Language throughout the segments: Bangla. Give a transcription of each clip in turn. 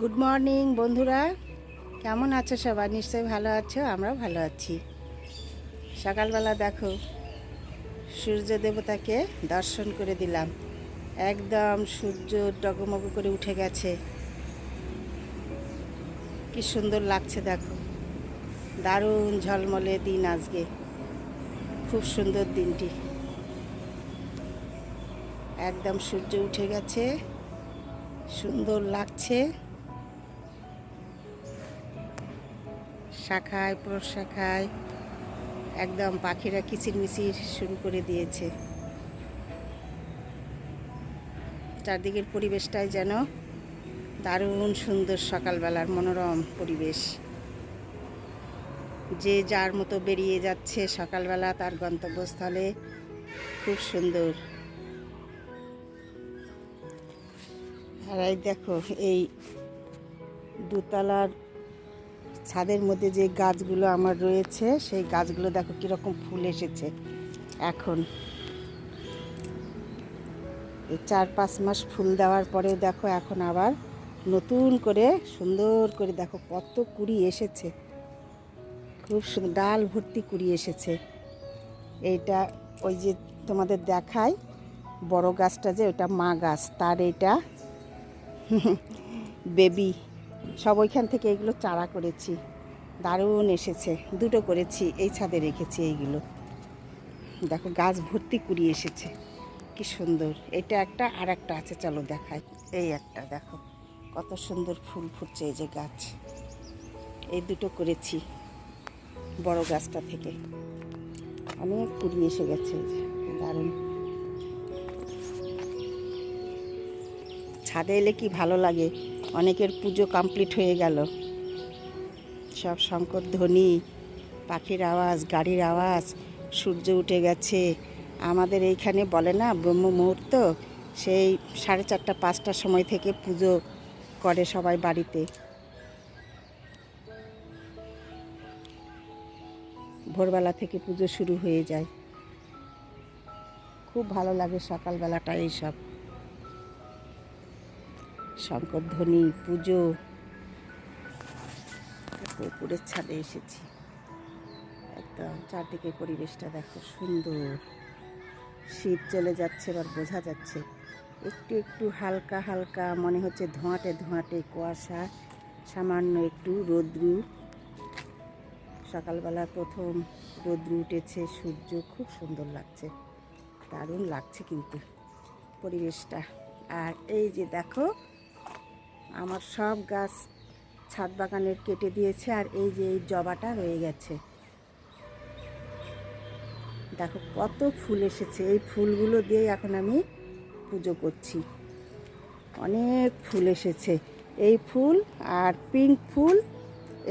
গুড মর্নিং বন্ধুরা। কেমন আছো সবাই? নিশ্চয়ই ভালো আছো, আমরাও ভালো আছি। সকালবেলা দেখো, সূর্য দেবতাকে দর্শন করে দিলাম। একদম সূর্য ডগমগ করে উঠে গেছে। কি সুন্দর লাগছে দেখো। দারুণ ঝলমলে দিন আজকে। খুব সুন্দর দিনটি। একদম সূর্য উঠে গেছে। সুন্দর লাগছে। শাখায় প্রশাখায় একদম পাখিরা কিচিরমিচির শুরু করে দিয়েছে। চারদিকের পরিবেশটাই যেন দারুণ সুন্দর সকালবেলার মনোরম পরিবেশ। যে যার মতো বেরিয়ে যাচ্ছে সকালবেলা তার গন্তব্যস্থলে খুব সুন্দর। আর এই দেখো, এই দুতলার ছাদের মধ্যে যে গাছগুলো আমার রয়েছে, সেই গাছগুলো দেখো কীরকম ফুল এসেছে। এখন এই চার পাঁচ মাস ফুল দেওয়ার পরেও দেখো এখন আবার নতুন করে, সুন্দর করে দেখো কত কুড়ি এসেছে। খুব সুন্দর, ডাল ভর্তি কুড়ি এসেছে। এইটা ওই যে তোমাদের দেখায় বড় গাছটা যে, ওটা মা গাছ, তার এইটা বেবি সব ওইখান থেকে এগুলো চারা করেছি। দারুণ এসেছে। দুটো করেছি, এই ছাদে রেখেছি এইগুলো। দেখো, গাছ ভর্তি কুড়ি এসেছে। কি সুন্দর। এটা একটা, আর একটা আছে, চলো দেখাই। এই একটা, দেখো। কত সুন্দর ফুল ফুটছে এই যে গাছ। এই দুটো করেছি, বড় গাছটা থেকে। অনেক কুড়ি এসে গেছে দারুণ। ছাদে এলে কি ভালো লাগে? অনেকের পুজো কমপ্লিট হয়ে গেল। সব শঙ্কর ধ্বনি, পাখির আওয়াজ, গাড়ির আওয়াজ, সূর্য উঠে গেছে। আমাদের এইখানে বলে না, ব্রহ্ম মুহূর্ত, সেই সাড়ে চারটা পাঁচটার সময় থেকে পুজো করে সবাই বাড়িতে। ভোরবেলা থেকে পুজো শুরু হয়ে যায়। খুব ভালো লাগে সকালবেলাটা এইসব। শঙ্কর ধ্বনি পুজো। পুকুরের ছাদে এসেছি। একদম চারদিকে পরিবেশটা দেখো সুন্দর। শীত চলে যাচ্ছে, এবার বোঝা যাচ্ছে। একটু একটু হালকা হালকা মনে হচ্ছে ধোঁয়াটে ধোঁয়াটে কুয়াশা, সামান্য একটু রৌদ্রু। সকালবেলা প্রথম রৌদ্রু উঠেছে, সূর্য খুব সুন্দর লাগছে। দারুণ লাগছে কিন্তু পরিবেশটা। আর এই যে দেখো আমার সব গাছ ছাদ বাগানের কেটে দিয়েছে আর এই যে এই জবাটা রয়ে গেছে। দেখো কত ফুল এসেছে। এই ফুলগুলো দিয়ে এখন আমি পুজো করছি। অনেক ফুল এসেছে। এই ফুল আর পিঙ্ক ফুল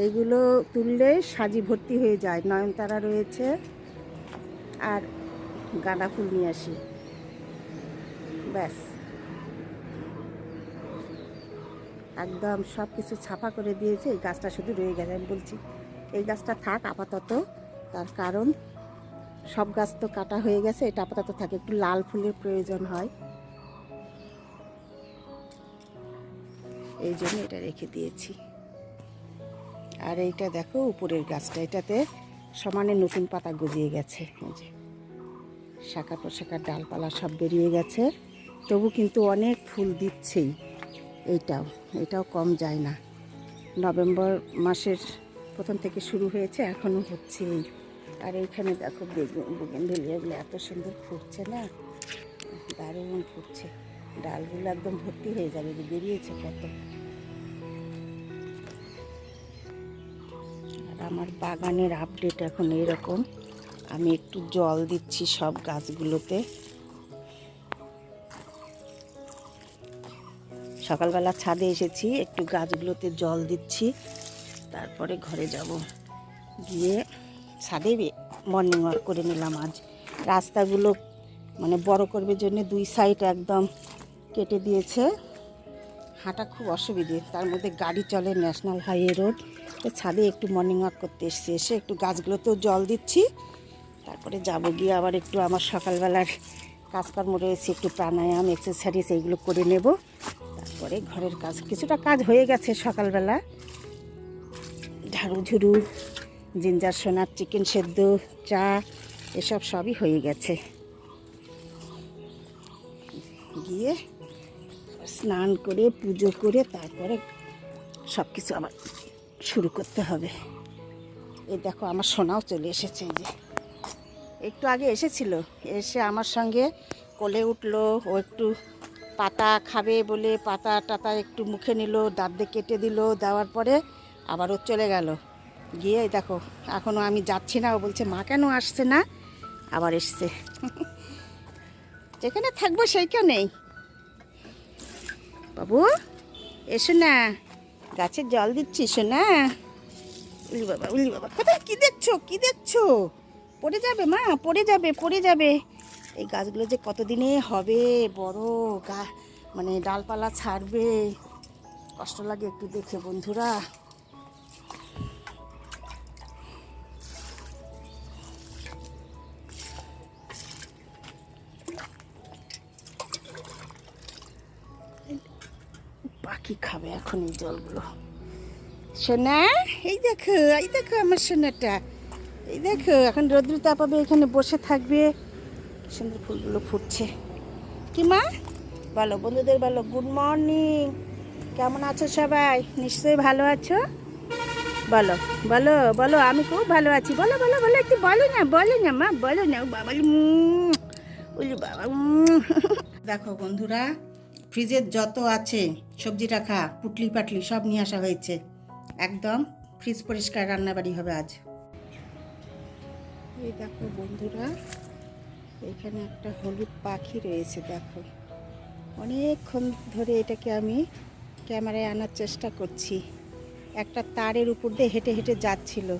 এইগুলো তুললে সাজি ভর্তি হয়ে যায়। নয়নতারা রয়েছে আর গাঁদা ফুল নিয়ে আসি। ব্যাস। একদম সব কিছু ছাপা করে দিয়েছে, এই গাছটা শুধু রয়ে গেছে, আমি বলছি, এই গাছটা থাক, আপাতত। তার কারণ, সব গাছ তো কাটা হয়ে গেছে, এটা আপাতত থাকে, একটু লাল ফুলের প্রয়োজন হয়। এই জন্য এটা রেখে দিয়েছি। আর এইটা দেখো, উপরের গাছটা, এটাতে সমানে নতুন পাতা গজিয়ে গেছে শাখা প্রশাখার ডালপালা সব বেরিয়ে গেছে। তবু কিন্তু অনেক ফুল দিচ্ছেই। এইটাও, এটাও কম যায় না। নভেম্বর মাসের প্রথম থেকে শুরু হয়েছে এখনও হচ্ছেই। আর এইখানে দেখো বেগুন বেগুনভেলিয়াগুলো এত সুন্দর ফুটছে না? দারুণ ফুটছে। ডালগুলো একদম ভর্তি হয়ে যাবে বেরিয়েছে কত। আর আমার বাগানের আপডেট এখন এরকম আমি একটু জল দিচ্ছি সব গাছগুলোতে। সকালবেলা ছাদে এসেছি, একটু গাছগুলোতে জল দিচ্ছি। তারপরে ঘরে যাব। গিয়ে ছাদে মর্নিং ওয়াক করে নিলাম আজ। রাস্তাগুলো মানে বড় করবে জন্য দুই সাইড একদম কেটে দিয়েছে। হাঁটা খুব অসুবিধে, তার মধ্যে গাড়ি চলে ন্যাশনাল হাইওয়ে রোড তো ছাদে একটু মর্নিং ওয়াক করতে এসছি, এসে একটু গাছগুলোতেও জল দিচ্ছি। তারপরে যাব গিয়ে আবার একটু আমার সকালবেলার কাজকর্ম রয়েছে, একটু প্রাণায়াম এক্সারসাইজ এইগুলো করে নেব। তারপরে ঘরের কাজ, কিছুটা কাজ হয়ে গেছে সকালবেলা। ঝাড়ু ঝুড়ু জিঞ্জার সোনার চিকেন সেদ্ধ, চা, এসব সবই হয়ে গেছে। গিয়ে স্নান করে, পুজো করে, তারপরে সব কিছু আবার শুরু করতে হবে। এই দেখো, আমার সোনাও চলে এসেছে যে। একটু আগে এসেছিল, এসে আমার সঙ্গে কোলে উঠল, ও একটু পাতা খাবে বলে পাতা টাতা একটু মুখে নিল, দাঁত দিয়ে কেটে দিল, দেওয়ার পরে আবার ও চলে গেল। গিয়ে দেখো এখনও আমি যাচ্ছি না, ও বলছে, মা কেন আসছে না? আবার এসছে। যেখানে থাকব সেইখানেই। বাবু, এসো না। গাছে জল দিচ্ছি শোনা উলি বাবা উলি বাবা, কোথায়? কী দেখছ? কী দেখছ? পড়ে যাবে মা, পড়ে যাবে পড়ে যাবে। এই গাছগুলো যে কতদিনে হবে? বড় গা মানে ডালপালা ছাড়বে। কষ্ট লাগে একটু দেখে, বন্ধুরা। পাখি খাবে এখন এই জলগুলো। সোনা, এই দেখো এই দেখো আমার সোনাটা। এই দেখো, এখন রৌদ্র তাপাবে এখানে বসে থাকবে। সুন্দর ফুলগুলো ফুটছে। কি মা? বলো বন্ধুদের বলো গুড মর্নিং কেমন আছো সবাই? নিশ্চয়ই ভালো আছো? বলো বলো বলো আমি খুব ভালো আছি। বলো বলো বলো একটু বলো না বলো না মা বলো না বাবা উম, ওলি বাবা। দেখো বন্ধুরা ফ্রিজের যত আছে সবজি রাখা পুটলি পাটলি সব নিয়ে আসা হয়েছে। একদম ফ্রিজ পরিষ্কার রান্নাবাড়ি হবে আজ। এই দেখো বন্ধুরা এখানে একটা হলুদ পাখি রয়েছে, দেখো। অনেকক্ষণ ধরে এটাকে আমি ক্যামেরায় আনার চেষ্টা করছি। একটা তারের উপর দিয়ে হেঁটে হেঁটে যাচ্ছিল।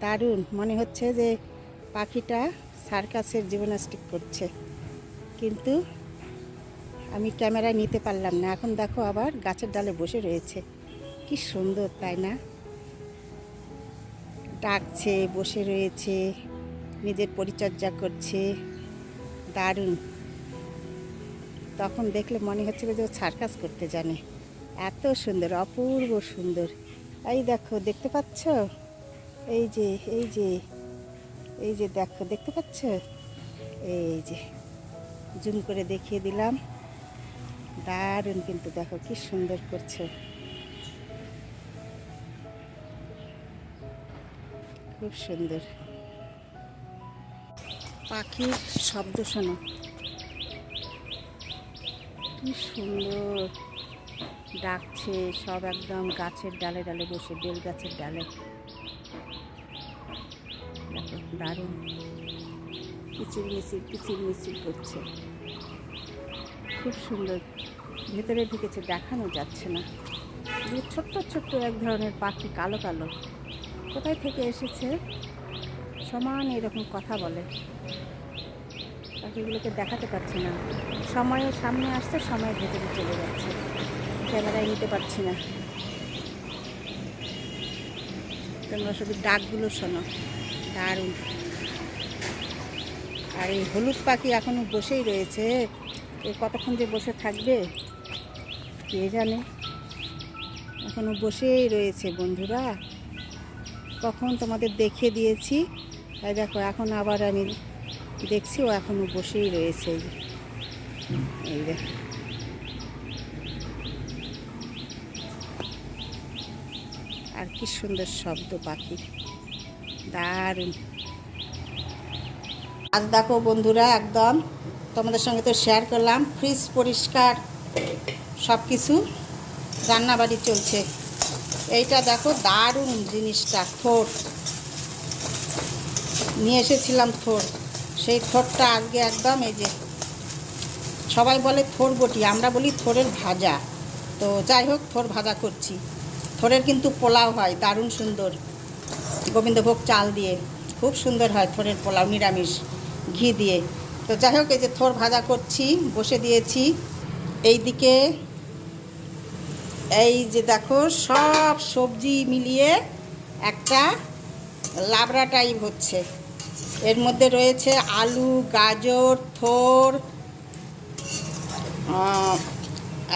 দারুণ, মনে হচ্ছে যে পাখিটা সার্কাসের জিমনাস্টিক করছে। কিন্তু আমি ক্যামেরায় নিতে পারলাম না। এখন দেখো আবার গাছের ডালে বসে রয়েছে। কি সুন্দর, তাই না? ডাকছে, বসে রয়েছে। নিজের পরিচর্যা করছে। দারুণ। তখন দেখলে মনে হচ্ছিল যে ও সার্কাস করতে জানে। এত সুন্দর, অপূর্ব সুন্দর। এই দেখো, দেখতে পাচ্ছ? এই যে এই যে এই যে দেখো, দেখতে পাচ্ছ? এই যে, জুম করে দেখিয়ে দিলাম। দারুণ কিন্তু দেখো, কি সুন্দর করছে। খুব সুন্দর। পাখির শব্দ শোনো। কি সুন্দর। ডাকছে সব একদম গাছের ডালে ডালে বসে, বেল গাছের ডালে। দারুণ। কিচির মিচির কিচির মিচির করছে। খুব সুন্দর। ভেতরে ঢুকেছে, দেখানো যাচ্ছে না। ছোট্ট ছোট্ট এক ধরনের পাখি, কালো কালো। কোথায় থেকে এসেছে? সমান এরকম কথা বলে। পাখিগুলোকে দেখাতে পারছি না। সময়ের সামনে আসছে, সময়ের ভেতরে চলে যাচ্ছে। ক্যামেরায় নিতে পারছি না। তোমরা শুধু ডাকগুলো শোনো। দারুণ। আর এই হলুদ পাখি এখনও বসেই রয়েছে। এ কতক্ষণ যে বসে থাকবে, কে জানে? এখনও বসেই রয়েছে বন্ধুরা। কখন তোমাদের দেখে দিয়েছি। তাই দেখো, এখন আবার আমি দেখছি, ও এখনও বসেই রয়েছে। এই দেখো। আর কি সুন্দর শব্দ পাখি। দারুণ। আজ দেখো বন্ধুরা, একদম তোমাদের সঙ্গে তো শেয়ার করলাম। ফ্রিজ পরিষ্কার সব কিছু রান্নাবাড়ি চলছে। এইটা দেখো দারুণ জিনিসটা থোট নিয়ে এসেছিলাম থোর। সেই থোরটা আজকে একদম এই যে, সবাই বলে থোর বটি, আমরা বলি থোরের ভাজা। তো যাই হোক, থোর ভাজা করছি। থোরের কিন্তু পোলাও হয়, দারুণ সুন্দর। গোবিন্দভোগ চাল দিয়ে, খুব সুন্দর হয় থোরের পোলাও, নিরামিষ, ঘি দিয়ে। তো যাই হোক, এই যে থোর ভাজা করছি, বসে দিয়েছি। এই দিকে এই যে দেখো, সব সবজি মিলিয়ে একটা লাবড়া টাইপ হচ্ছে। এর মধ্যে রয়েছে আলু, গাজর, থোর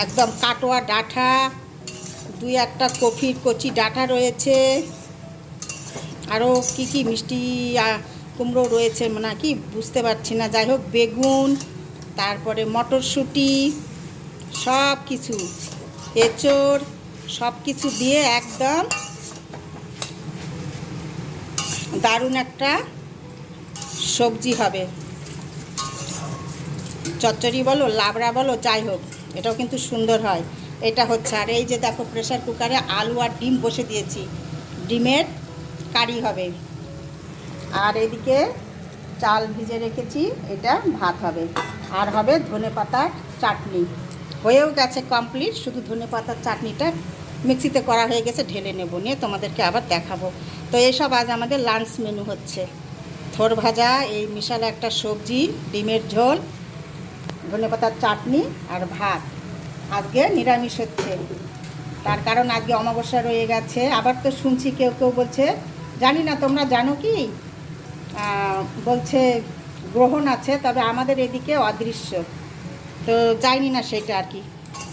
একদম কাটোয়া ডাঁটা দুই একটা কফির কচি ডাঁটা রয়েছে। আরও কি কি মিষ্টি কুমড়ো রয়েছে মানে নাকি বুঝতে পারছি না। যাই হোক, বেগুন, তারপরে মটরশুঁটি, সব কিছু, এঁচড়, সব কিছু দিয়ে একদম দারুণ একটা সবজি হবে। চচ্চড়ি বলো, লাবড়া বলো, যাই হোক, এটাও কিন্তু সুন্দর হয়। এটা হচ্ছে, আর এই যে দেখো প্রেশার কুকারে আলু আর ডিম বসে দিয়েছি। ডিমের কারি হবে। আর এদিকে চাল ভিজে রেখেছি, এটা ভাত হবে। আর হবে ধনে পাতার চাটনি। হয়েও গেছে কমপ্লিট শুধু ধনে পাতার চাটনিটা মিক্সিতে করা হয়ে গেছে, ঢেলে নেব, নিয়ে তোমাদেরকে আবার দেখাবো। তো এসব আজ আমাদের লাঞ্চ মেনু হচ্ছে। থোর ভাজা, এই মিশালে একটা সবজি, ডিমের ঝোল, ধনে পাতার চাটনি আর ভাত। আজকে নিরামিষ হচ্ছে। তার কারণ আজকে অমাবস্যা রয়ে গেছে। আবার তো শুনছি কেউ কেউ বলছে, জানি না, তোমরা জানো কি? বলছে, গ্রহণ আছে, তবে আমাদের এদিকে অদৃশ্য। তো জানি না সেটা আর কি।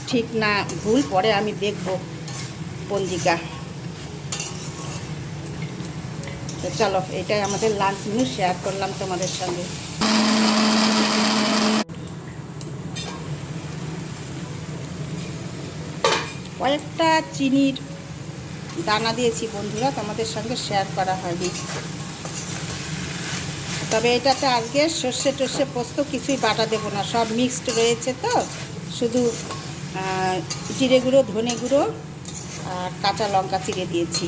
ঠিক না, ভুল, পরে আমি দেখব পঞ্জিকা চলো, এটাই আমাদের লাঞ্চ মেনু শেয়ার করলাম তোমাদের সঙ্গে। কয়েকটা চিনির দানা দিয়েছি বন্ধুরা, তোমাদের সঙ্গে শেয়ার করা হয়নি। তবে এটাতে আজকে সর্ষে টর্ষে পোস্ত কিছুই বাটা দেবো না, সব মিক্সড রয়েছে তো। শুধু জিরে গুঁড়ো, ধনে গুঁড়ো আর কাঁচা লঙ্কা চিড়ে দিয়েছি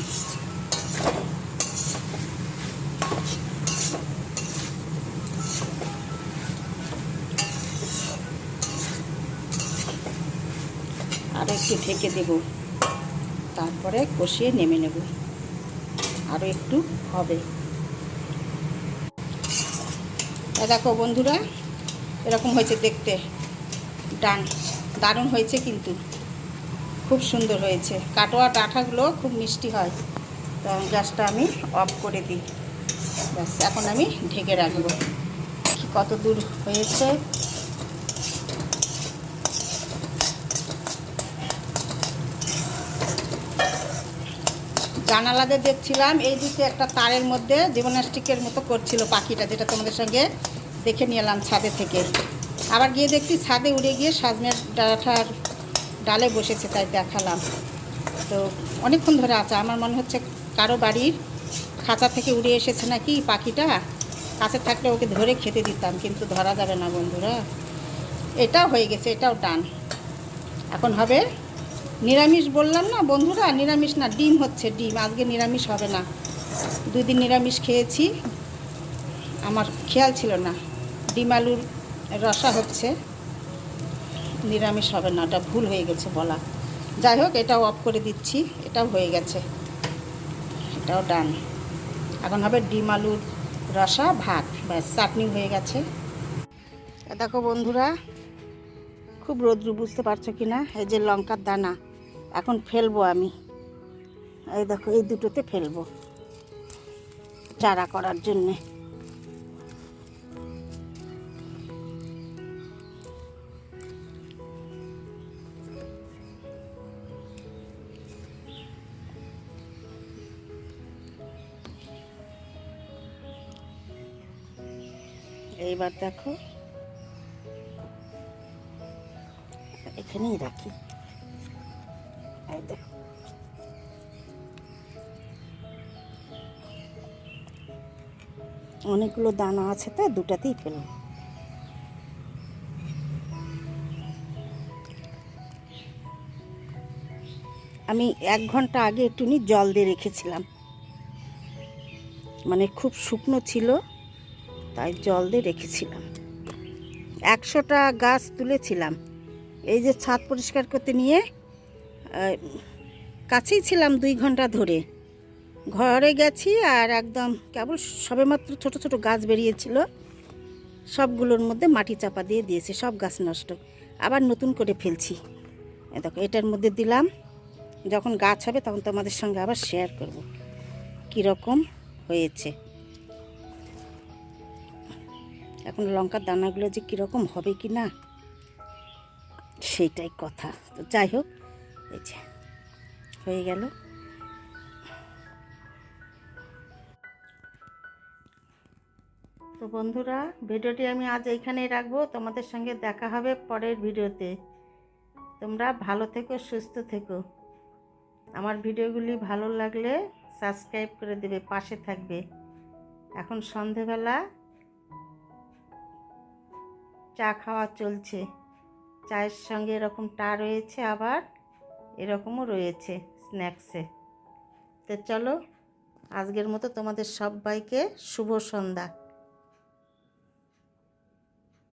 আর একটু ঢেকে দেব। তারপরে কষিয়ে নেমে নেব। আরও একটু হবে। দেখো বন্ধুরা, এরকম হয়েছে দেখতে। ডান, দারুণ হয়েছে কিন্তু। খুব সুন্দর হয়েছে। কাটোয়া ডাঁটাগুলো খুব মিষ্টি হয়। তো গ্যাসটা আমি অফ করে দিই। ব্যাস, এখন আমি ঢেকে রাখব। কত দূর হয়েছে। জানালাতে দেখছিলাম, এই দিকে একটা তারের মধ্যে জীবনাস্টিকের মতো করছিল পাখিটা, যেটা তোমাদের সঙ্গে দেখে নিয়ে এলাম ছাদে থেকে। আবার গিয়ে দেখছি ছাদে উড়ে গিয়ে সাজনের ডাঁটার ডালে বসেছে, তাই দেখালাম। তো অনেকক্ষণ ধরে আছে, আমার মনে হচ্ছে কারও বাড়ির খাঁচা থেকে উড়ে এসেছে নাকি পাখিটা। কাছে থাকলে ওকে ধরে খেতে দিতাম, কিন্তু ধরা যাবে না বন্ধুরা। এটাও হয়ে গেছে, এটাও ডান এখন হবে নিরামিষ বললাম না বন্ধুরা, নিরামিষ না, ডিম হচ্ছে ডিম, আজকে নিরামিষ হবে না। দুই দিন নিরামিষ খেয়েছি, আমার খেয়াল ছিল না। ডিম আলুর রসা হচ্ছে, নিরামিষ হবে না, ওটা ভুল হয়ে গেছে বলা। যাই হোক, এটাও অফ করে দিচ্ছি, এটাও হয়ে গেছে, এটাও ডান এখন হবে ডিম আলুর রসা, ভাত, ব্যাস, চাটনি হয়ে গেছে। দেখো বন্ধুরা, খুব রৌদ্র, বুঝতে পারছ কি না এই যে লঙ্কার দানা। এখন ফেলব আমি। এই দেখো, এই দুটোতে ফেলব চারা করার জন্যে। এইবার দেখো, এখানেই রাখি। অনেকগুলো দানা আছে তো দুটাতেই ফেলব। আমি এক ঘণ্টা আগে একটু একটুনি জল দিয়ে রেখেছিলাম। মানে খুব শুকনো ছিল, তাই জল দিয়ে রেখেছিলাম। একশোটা গাছ তুলেছিলাম। এই যে ছাদ পরিষ্কার করতে নিয়ে কাছেই ছিলাম দুই ঘণ্টা ধরে। ঘরে গেছি আর একদম কেবল সবেমাত্র ছোট ছোট গাছ বেরিয়েছিল। সবগুলোর মধ্যে মাটি চাপা দিয়ে দিয়েছে, সব গাছ নষ্ট। আবার নতুন করে ফেলছি। দেখো, এটার মধ্যে দিলাম। যখন গাছ হবে তখন তোমাদের সঙ্গে আবার শেয়ার করব। কীরকম হয়েছে। এখন লঙ্কার দানাগুলো যে কীরকম হবে কি না সেইটাই কথা। তো যাই হোক, এই যে, হয়ে গেল। তো বন্ধুরা, ভিডিওটি আমি আজ এইখানেই রাখব। তোমাদের সঙ্গে দেখা হবে পরের ভিডিওতে। তোমরা ভালো থেকো, সুস্থ থেকো। আমার ভিডিওগুলি ভালো লাগলে সাবস্ক্রাইব করে দেবে, পাশে থাকবে। এখন সন্ধেবেলা চা খাওয়া চলছে। চায়ের সঙ্গে এরকম টা রয়েছে আবার, এরকমও রয়েছে স্ন্যাক্সে। তো চলো, আজকের মতো তোমাদের সবাইকে শুভ সন্ধ্যা।